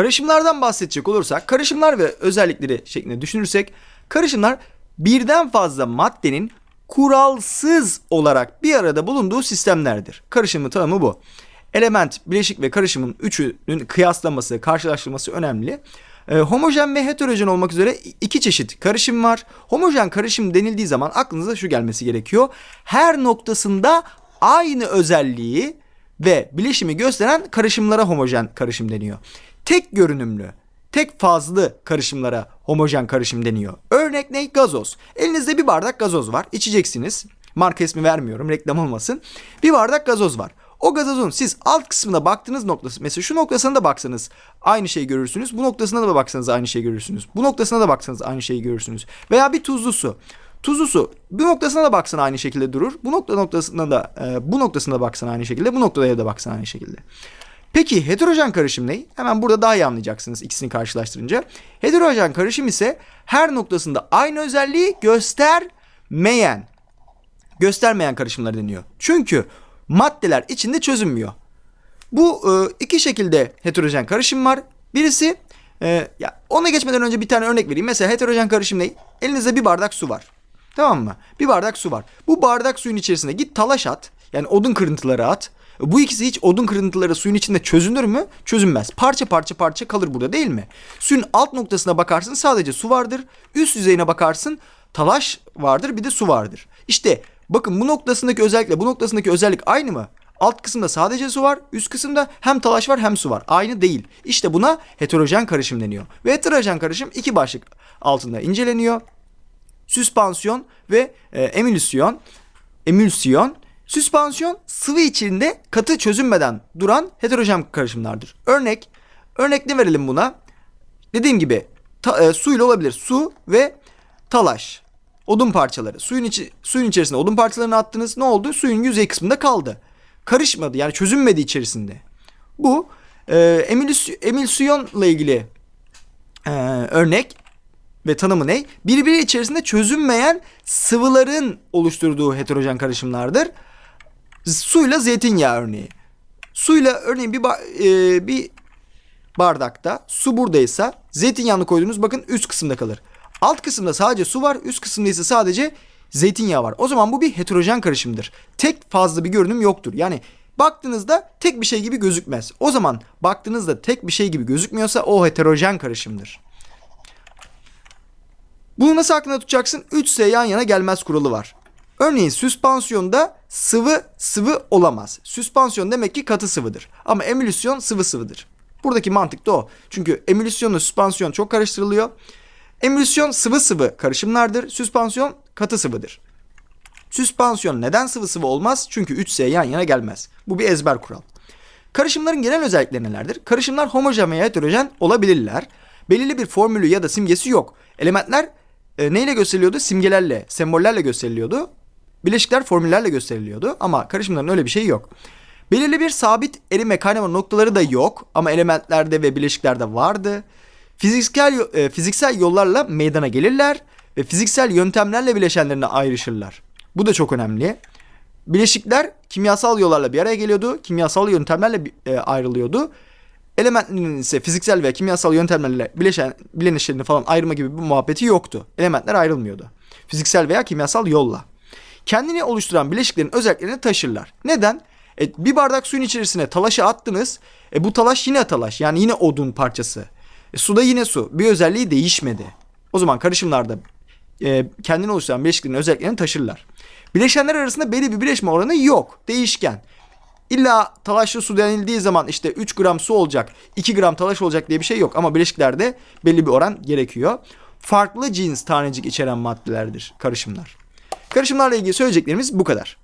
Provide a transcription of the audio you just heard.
Karışımlardan bahsedecek olursak karışımlar ve özellikleri şeklinde düşünürsek karışımlar birden fazla maddenin kuralsız olarak bir arada bulunduğu sistemlerdir. Karışımın tanımı bu. Element, bileşik ve karışımın üçünün kıyaslaması, karşılaştırılması önemli. Ee, homojen ve heterojen olmak üzere iki çeşit karışım var. Homojen karışım denildiği zaman aklınıza şu gelmesi gerekiyor. Her noktasında aynı özelliği ve bileşimi gösteren karışımlara homojen karışım deniyor. Tek görünümlü, tek fazlı karışımlara homojen karışım deniyor. Örnek ne? Gazoz. Elinizde bir bardak gazoz var. İçeceksiniz. Marka ismi vermiyorum reklam olmasın. Bir bardak gazoz var. O gazozun siz alt kısmına baktığınız noktası mesela şu noktasına da baksanız aynı şeyi görürsünüz. Bu noktasına da baksanız aynı şeyi görürsünüz. Bu noktasına da baksanız aynı şeyi görürsünüz. Veya bir tuzlu su. Tuzlu su bu noktasına da baksan aynı şekilde durur. Bu nokta noktasına da e, bu noktasına da baksan aynı şekilde. Bu noktaya da baksan aynı şekilde. Peki heterojen karışım ne? Hemen burada daha iyi anlayacaksınız ikisini karşılaştırınca. Heterojen karışım ise her noktasında aynı özelliği göstermeyen göstermeyen karışımlar deniyor. Çünkü maddeler içinde çözünmüyor. Bu e, iki şekilde heterojen karışım var. Birisi e, ya ona geçmeden önce bir tane örnek vereyim. Mesela heterojen karışım ne? Elinizde bir bardak su var. Tamam mı? Bir bardak su var. Bu bardak suyun içerisine git talaş at. Yani odun kırıntıları at. Bu ikisi hiç odun kırıntıları suyun içinde çözünür mü? Çözünmez. Parça parça parça kalır burada değil mi? Suyun alt noktasına bakarsın sadece su vardır. Üst yüzeyine bakarsın talaş vardır bir de su vardır. İşte bakın bu noktasındaki özellikle bu noktasındaki özellik aynı mı? Alt kısımda sadece su var, üst kısımda hem talaş var hem su var. Aynı değil. İşte buna heterojen karışım deniyor. Ve heterojen karışım iki başlık altında inceleniyor. Süspansiyon ve e, emülsiyon. Emülsiyon. Süspansiyon sıvı içinde katı çözünmeden duran heterojen karışımlardır. Örnek, örnek ne verelim buna? Dediğim gibi ta, e, suyla olabilir. Su ve talaş. Odun parçaları. Suyun içi suyun içerisine odun parçalarını attınız. Ne oldu? Suyun yüzey kısmında kaldı. Karışmadı. Yani çözünmedi içerisinde. Bu e, emülsiyonla ilgili e, örnek ve tanımı ne? Birbiri içerisinde çözünmeyen sıvıların oluşturduğu heterojen karışımlardır. Suyla zeytinyağı örneği. Suyla örneğin bir ba- e, bir bardakta su buradaysa zeytinyağını koydunuz bakın üst kısımda kalır. Alt kısımda sadece su var, üst kısımda ise sadece zeytinyağı var. O zaman bu bir heterojen karışımdır. Tek fazla bir görünüm yoktur. Yani baktığınızda tek bir şey gibi gözükmez. O zaman baktığınızda tek bir şey gibi gözükmüyorsa o heterojen karışımdır. Bunu nasıl aklında tutacaksın? 3S yan yana gelmez kuralı var. Örneğin süspansiyonda sıvı sıvı olamaz. Süspansiyon demek ki katı sıvıdır. Ama emülsyon sıvı sıvıdır. Buradaki mantık da o. Çünkü emülsyonla süspansiyon çok karıştırılıyor. Emülsyon sıvı sıvı karışımlardır. Süspansiyon katı sıvıdır. Süspansiyon neden sıvı sıvı olmaz? Çünkü 3S yan yana gelmez. Bu bir ezber kural. Karışımların genel özellikleri nelerdir? Karışımlar homojen veya heterojen olabilirler. Belirli bir formülü ya da simgesi yok. Elementler e, neyle gösteriliyordu? Simgelerle, sembollerle gösteriliyordu. Bileşikler formüllerle gösteriliyordu ama karışımların öyle bir şeyi yok. Belirli bir sabit erime kaynama noktaları da yok ama elementlerde ve bileşiklerde vardı. Fiziksel e, fiziksel yollarla meydana gelirler ve fiziksel yöntemlerle bileşenlerine ayrışırlar. Bu da çok önemli. Bileşikler kimyasal yollarla bir araya geliyordu. Kimyasal yöntemlerle e, ayrılıyordu. Elementlerin ise fiziksel ve kimyasal yöntemlerle bileşen, bileşenlerini falan ayırma gibi bir muhabbeti yoktu. Elementler ayrılmıyordu. Fiziksel veya kimyasal yolla. Kendini oluşturan bileşiklerin özelliklerini taşırlar. Neden? E, bir bardak suyun içerisine talaşı attınız. E, bu talaş yine talaş. Yani yine odun parçası. E, suda yine su. Bir özelliği değişmedi. O zaman karışımlarda e, kendini oluşturan bileşiklerin özelliklerini taşırlar. Bileşenler arasında belli bir birleşme oranı yok. Değişken. İlla talaşlı su denildiği zaman işte 3 gram su olacak, 2 gram talaş olacak diye bir şey yok. Ama bileşiklerde belli bir oran gerekiyor. Farklı cins tanecik içeren maddelerdir karışımlar. Karışımlarla ilgili söyleyeceklerimiz bu kadar.